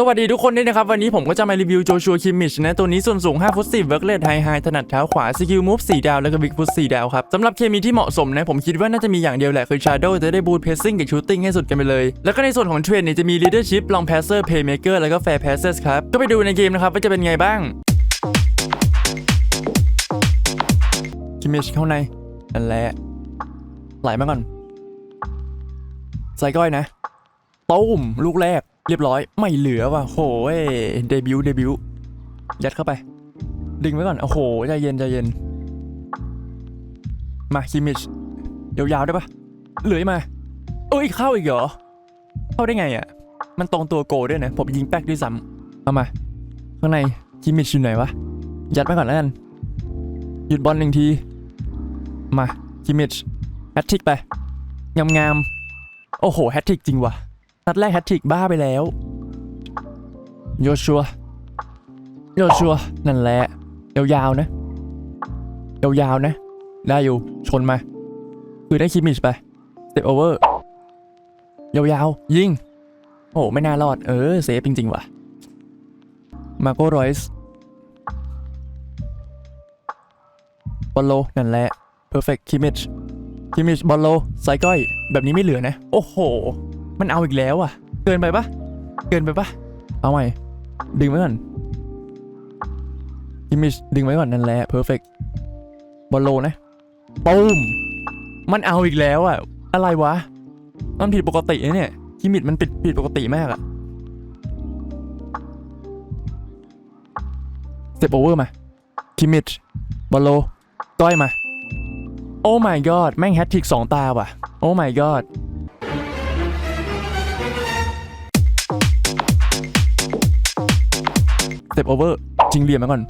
สวัสดีทุกคนด้วยนะครับ วันนี้ผมก็จะมารีวิวโจชัวคิมมิชนะ ตัวนี้ส่วนสูง5ฟุต10เวิร์กเลดไฮไฮถนัดเท้าขวาสกิลมูฟ4ดาว แล้วก็บิ๊กฟุต4ดาวครับสำหรับเคมีที่เหมาะสมนะ ผมคิดว่าน่าจะมีอย่างเดียวแหละ คือชาร์โดจะได้บูทเพสซิ่งกับชูตติ้งให้สุดกันไปเลย แล้วก็ในส่วนของเทรนเนี่ยจะมี leadership long passer playmaker แล้วก็ fair passes ครับก็ไปดูในเกมนะครับว่าจะเป็นไงบ้างคิมมิชเข้าในนั่นแหละไหลมาก่อนใส่ก้อยนะตุ้มลูกแรก เรียบร้อยไม่เหลือว่ะโหยเดบิวต์เดบิวต์ยัดเข้าไป ดึงไว้ก่อนโอ้โหใจเย็นใจเย็น มาคิมิชยาวๆได้ปะเหลืออีกมาเอ้ยเข้าอีกเหรอ เข้าได้ไงอะ มันตรงตัวโกด้วยนะผมยิงแป๊กด้วยซ้ำเอามา ข้างในคิมิชอยู่ไหนวะ ยัดไปก่อนแล้วกันหยุดบอลหนึ่งที มาคิมิชแฮตทริกไปงามๆโอ้โหแฮตทริกจริงว่ะ นัดแรกแฮตทริกบ้าไปแล้วโยชัวโยชัวนั่นแหละยาวๆนะยาวๆนะ ได้อยู่ชนมา คือได้คิมิชไปสเต็ปโอเวอร์ยาวๆ ยิง โอ้ไม่น่ารอด เออ เซฟจริง ๆ ว่ะ มาโก้รอยส์บอลโล นั่นแหละ perfect คิมิชคิมมิชบอลโลไซก้อย แบบนี้ไม่เหลือนะ โอ้โห มันเอาอีกแล้วอะ เกินไปปะเกินไปปะเอาใหม่ ดึงไว้ก่อนอิมิชดึงไว้ก่อนนั่นแหละ perfect บอลโลนะปุ้มมันเอาอีกแล้วอะ อะไรวะ มันผิดปกติเนี่ยคิมิดมันผิดผิดปกติมากอะเต็ปโอเวอร์มา คิมิดบอลโลก้อยมา โอ้ my god แม่งแฮตทริกสองตาว่ะ โอ้ my god ต็ปโอเวอร์จริงเหลี่ยมมาก่อน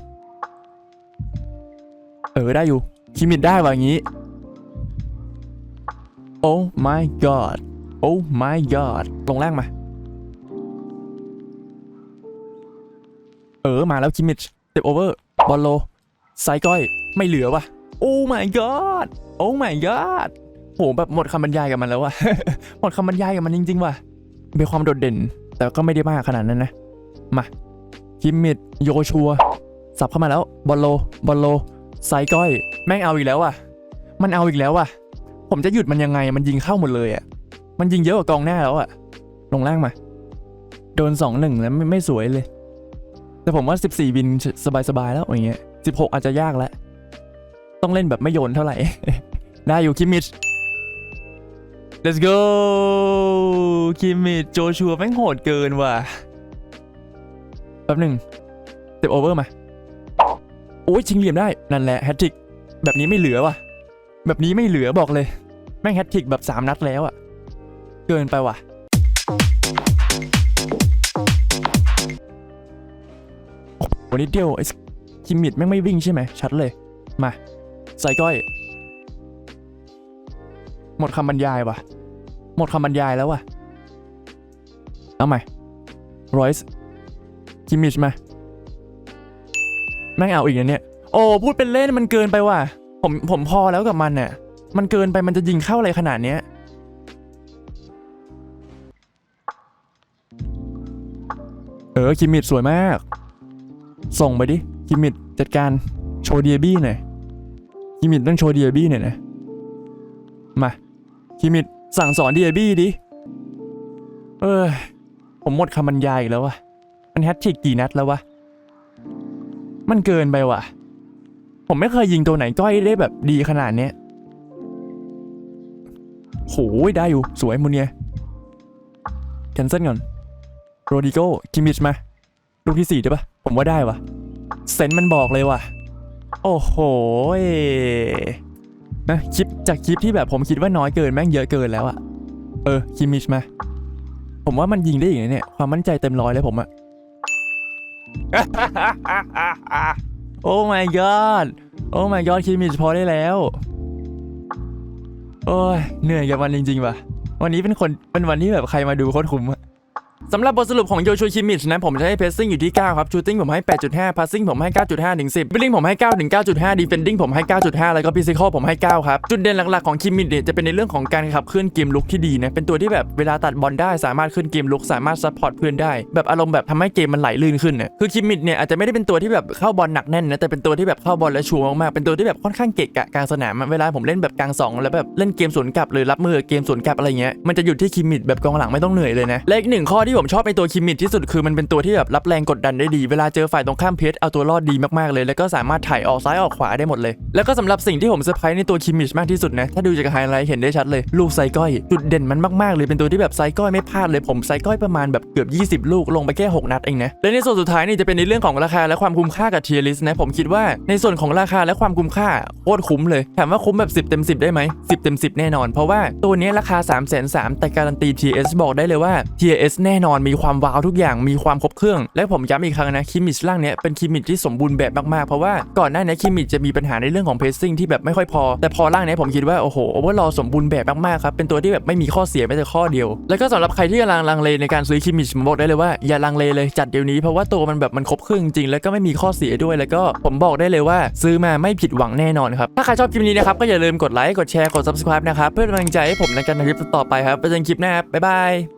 เออได้อยู่ คิมิดได้ว่ะอย่างงี้ โอ้ my god โอ้ my god ลงล่างมา เออมาแล้วคิมิดสเต็ปโอเวอร์บอลโลไซก้อย ไม่เหลือว่ะ โอ้ my god โอ้ my god โหแบบหมดคำบรรยายกับมันแล้วว่ะ หมดคำบรรยายกับมันจริง ๆ ว่ะมีความโดดเด่น แต่ก็ไม่ได้มากขนาดนั้นนะ มา คิมมิดโยชัวสับเข้ามาแล้วบอลโลบอลโลไซก้อย แม่งเอาอีกแล้วอะ มันเอาอีกแล้วอะ ผมจะหยุดมันยังไงมันยิงเข้าหมดเลยอะ มันยิงเยอะกว่ากองหน้าแล้วอะ ลงล่างมา โดนสองหนึ่งแล้วไม่ไม่สวยเลย แต่ผมว่า 14 วินสบายๆแล้วอย่างเงี้ย16 อาจจะยากแล้ว ต้องเล่นแบบไม่โยนเท่าไหร่ ได้อยู่คิมมิด let's go คิมมิดโจชัวแม่งโหดเกินว่ะ แป๊บหนึ่งเต็ปโอเวอร์มา โอ้ยชิงเหลี่ยมได้ นั่นแหละแฮตทริกแบบนี้ไม่เหลือว่ะ แบบนี้ไม่เหลือบอกเลย แม่งแฮตทริกแบบ 3 นัดแล้วอะเกินไปว่ะโอ้โหนิดเดียวไอ้คิมมิดแม่งไม่วิ่งใช่ไหม ชัดเลย มา ใส่ก้อย หมดคำบรรยายว่ะ หมดคำบรรยายแล้วว่ะ เอาใหม่รอยส์ คิมมิชมา แม่งเอาอีกนะเนี่ย โอ้พูดเป็นเล่นมันเกินไปว่ะ ผมผมพอแล้วกับมันเนี่ยมันเกินไปมันจะยิงเข้าอะไรขนาดเนี้ยเออคิมมิดสวยมาก ส่งไปดิคิมมิดจัดการโชว์เดียบี้หน่อยคิมมิดต้องโชว์เดียบี้หน่อยนะมาคิมมิดสั่งสอนเดียบี้ดิเออผมหมดคำบรรยายอีกแล้ววะ มันแฮตทริกกี่นัดแล้ววะ มันเกินไปว่ะ ผมไม่เคยยิงตัวไหนก้อยได้แบบดีขนาดเนี้ยโหได้อยู่ สวยมุนเนียแคนเซิลก่อนโรดิโก้คิมิชมา ลูกที่สี่ได้ปะผมว่าได้วะเซนส์มันบอกเลยว่ะ โอ้โหนะคลิปจากคลิปที่แบบผมคิดว่าน้อยเกินแม่งเยอะเกินแล้วอะเออคิมิชมา ผมว่ามันยิงได้อย่างนี้เนี่ย ความมั่นใจเต็มร้อยเลยผมอะ โอ้ my god โอ้ my god คิมิชพอได้แล้ว โอ้ยเหนื่อยกับมันจริงๆว่ะ วันนี้เป็นคนเป็นวันที่แบบใครมาดูโคตรคุ้มอะ สำหรับบทสรุปของโยชูคิมิชนะผมจะให้เพสซิ่งอยู่ที่ 9 ครับ ชูติ้งผมให้ 8.5 พาสซิ่งผมให้ 9.5 ถึง 10บิลลิ่งผมให้ 9 ถึง 9.5ดีเฟนดิ้งผมให้ 9.5 แล้วก็ฟิสิคอลผมให้ 9 ครับ จุดเด่นหลัก ๆ ของคิมิชเนี่ยจะเป็นในเรื่องของการขับเคลื่อนเกมลุกที่ดีนะ เป็นตัวที่แบบเวลาตัดบอลได้สามารถขึ้นเกมลุกสามารถซัพพอร์ตเพื่อนได้ แบบอารมณ์แบบทำให้เกมมันไหลลื่นขึ้นนี่ยคือคิมิชเนี่ยอาจจะไม่ได้เป็นตัวที่แบบเข้าบอลหนักแน่นนะแต่เป็นตัวที่แบบเข้าบอลแล้วชัวร์มากๆเป็นตัวที่แบบค่อนข้างเกะกะกลางสนามเวลาผมเล่นแบบกลางสองแล้วแบบเล่นเกมสวนกลับหรือรับมือเกมสวนกลับอะไรเงี้ยมันจะหยุดที่คิมิชแบบกองหลังไม่ต้องเหนื่อยเลยนะและอีกหนึ่งข้อที่ผมชอบในตัวคิมิชที่สุดคือมันเป็นตัวที่แบบรับแรงกดดันได้ดี เวลาเจอฝ่ายตรงข้ามเพชรเอาตัวรอดดีมากๆเลย แล้วก็สามารถถ่ายออกซ้ายออกขวาได้หมดเลย แล้วก็สำหรับสิ่งที่ผมเซอร์ไพรส์ในตัวคิมิชมากที่สุดนะ ถ้าดูจากไฮไลท์เห็นได้ชัดเลย ลูกไซก้อย จุดเด่นมันมากๆเลย เป็นตัวที่แบบไซก้อยไม่พลาดเลย ผมไซก้อยประมาณแบบเกือบ 20 ลูกลงไปแค่หกนัดเองนะ และในส่วนสุดท้ายนี่จะเป็นในเรื่องของราคาและความคุ้มค่ากับเทียริสนะ ผมคิดว่าในส่วนของราคาและความคุ้มค่าโคตรคุ้มเลย ถามว่าคุ้มแบบ 10 เต็ม 10 ได้ไหม10 เต็ม 10 แน่นอน เพราะว่าตัวนี้ราคา 3 3 0 0 0แต่การันตี TS บอกได้เลยว่า TS แน่นนอนมีความว้าวทุกอย่างมีความครบเครื่อง และผมย้ำอีกครั้งนะคิมิชล่างเนี้ยเป็นคิมิชที่สมบูรณ์แบบมากๆ เพราะว่าก่อนหน้านี้คิมิชจะมีปัญหาในเรื่องของเพสซิ่งที่แบบไม่ค่อยพอ แต่พอล่างเนี้ยผมคิดว่าโอ้โหโอเวอร์ลอสมบูรณ์แบบมากๆครับเป็นตัวที่แบบไม่มีข้อเสียแม้แต่ข้อเดียว แล้วก็สำหรับใครที่กำลังลังเลในการซื้อคิมิชผมบอกได้เลยว่าอย่าลังเลเลยจัดเดี๋ยวนี้เพราะว่าตัวมันแบบมันครบเครื่องจริงแล้วก็ไม่มีข้อเสียด้วยแล้วก็ผมบอกได้เลยว่า ซื้อมาไม่ผิดหวังแน่นอนครับถ้าใครชอบคลิปนี้นะครับก็อย่าลืมกดไลค์กดแชร์กด subscribe นะครับเพื่อเป็นกำลังใจให้ผมในการทำคลิปต่อไปครับไปเจอกันคลิปหน้าบ๊ายบาย